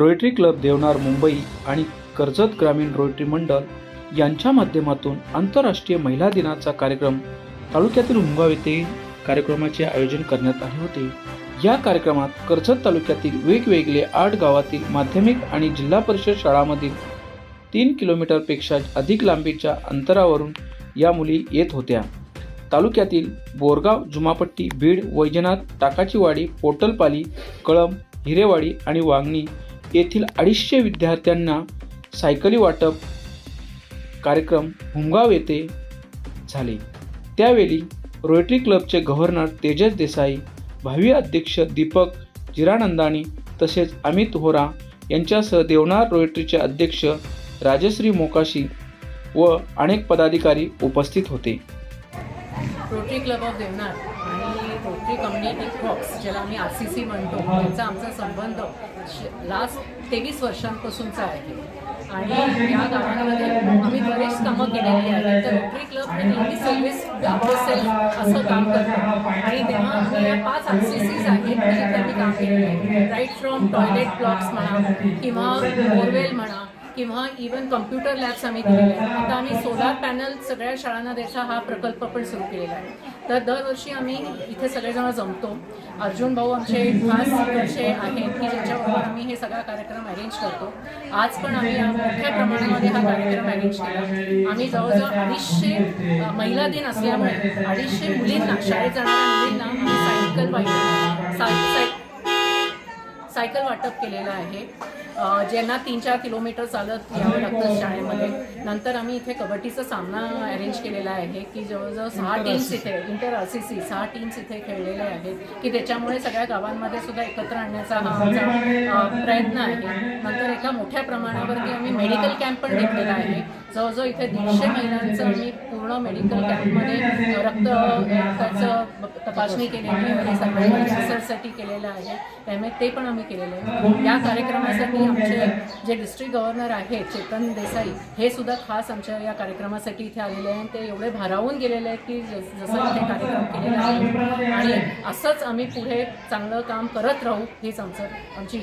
रोयट्री club Deonar Mumbai आणि कर्जत ग्रामीण रोयट्री मंडळ यांच्या माध्यमातून आंतरराष्ट्रीय महिला दिनाचा कार्यक्रम तालुक्यातील उमगाव येथे कार्यक्रमाचे आयोजन करण्यात आले होते. या कार्यक्रमात कर्जत तालुक्यातील वेगवेगळे आठ गावातील माध्यमिक आणि जिल्हा परिषद शाळांमधील तीन किलोमीटरपेक्षा अधिक लांबीच्या अंतरावरून या मुली येत होत्या. तालुक्यातील बोरगाव जुमापट्टी बीड वैजनाथ टाकाचीवाडी पोटलपाली कळंब हिरेवाडी आणि वांगणी येथील अडीचशे विद्यार्थ्यांना सायकली वाटप कार्यक्रम हुमगाव येथे झाले. त्यावेळी रोटरी क्लबचे गव्हर्नर तेजस देसाई भावी अध्यक्ष दीपक जिरानंदानी तसेच अमित होरा यांच्यासह देवनार रोटरीचे अध्यक्ष राजश्री मोकाशी व अनेक पदाधिकारी उपस्थित होते. Rotary club of Deonar. आणि रोटरी कम्युनिटी क्रॉप्स ज्याला आम्ही आर सी सी म्हणतो त्यांचा आमचा संबंध लास्ट तेवीस वर्षांपासूनचा आहे. आणि या गावांमध्ये आम्ही बरेच कामं केलेली आहेत. तर रोटरी क्लब हे नेहमी सर्व्हिस सेल्फ असं काम करतो. आणि तेव्हा आम्ही या पाच आर सी सीज आहेत त्याच्यात आम्ही काम केलेलं आहे. राईट फ्रॉम टॉयलेट ब्लॉक्स म्हणा किंवा बोरवेल म्हणा किंवा इवन कम्प्युटर लॅब्स आम्ही दिलेले आहेत. आता आम्ही सोलार पॅनल सगळ्या शाळांना द्यायचा हा प्रकल्प पण सुरू केलेला आहे. तर दरवर्षी आम्ही इथे सगळेजण जमतो. अर्जुन भाऊ आमचे खास असे आहेत की ज्यांच्याबरोबर आम्ही हे सगळा कार्यक्रम अरेंज करतो. आज पण आम्ही मोठ्या प्रमाणामध्ये हा कार्यक्रम अरेंज केला. आम्ही जवळजवळ अडीचशे महिला दिन असल्यामुळे अडीचशे मुलींना शाळेत जाणाऱ्या मुलींना आम्ही सायकल पाहिजे. सायकल वाटप केलेलं आहे. ज्यांना तीन चार किलोमीटर चालत यावं लागतं शाळेमध्ये. नंतर आम्ही इथे कबड्डीचा सामना अरेंज केलेला आहे की जवळजवळ सहा टीम्स इथे इंटर आर सी सी सहा टीम्स इथे खेळलेले आहेत की त्याच्यामुळे सगळ्या गावांमध्ये सुद्धा एकत्र आणण्याचा हा आमचा प्रयत्न आहे. नंतर एका मोठ्या प्रमाणावरती आम्ही मेडिकल कॅम्प पण घेतलेला आहे. जवळजवळ इथे दीडशे महिलांचं आम्ही पूर्ण मेडिकल कॅम्पमध्ये रक्त रक्ताचं तपासणी केलेली आहे म्हणजे सगळ्या रिसर्चसाठी केलेलं आहे त्यामुळे ते पण आम्ही केलेलं आहे. या कार्यक्रमासाठी आमचे जे डिस्ट्रिक्ट गव्हर्नर आहेत चेतन देसाई हे सुद्धा खास आमच्या या कार्यक्रमासाठी इथे आलेले आहे ते एवढे भारावून गेलेले आहेत की जस- जसं इथे कार्यक्रम केलेला आहे. आणि असंच आम्ही पुढे चांगलं काम करत राहू हेच आमचं आमची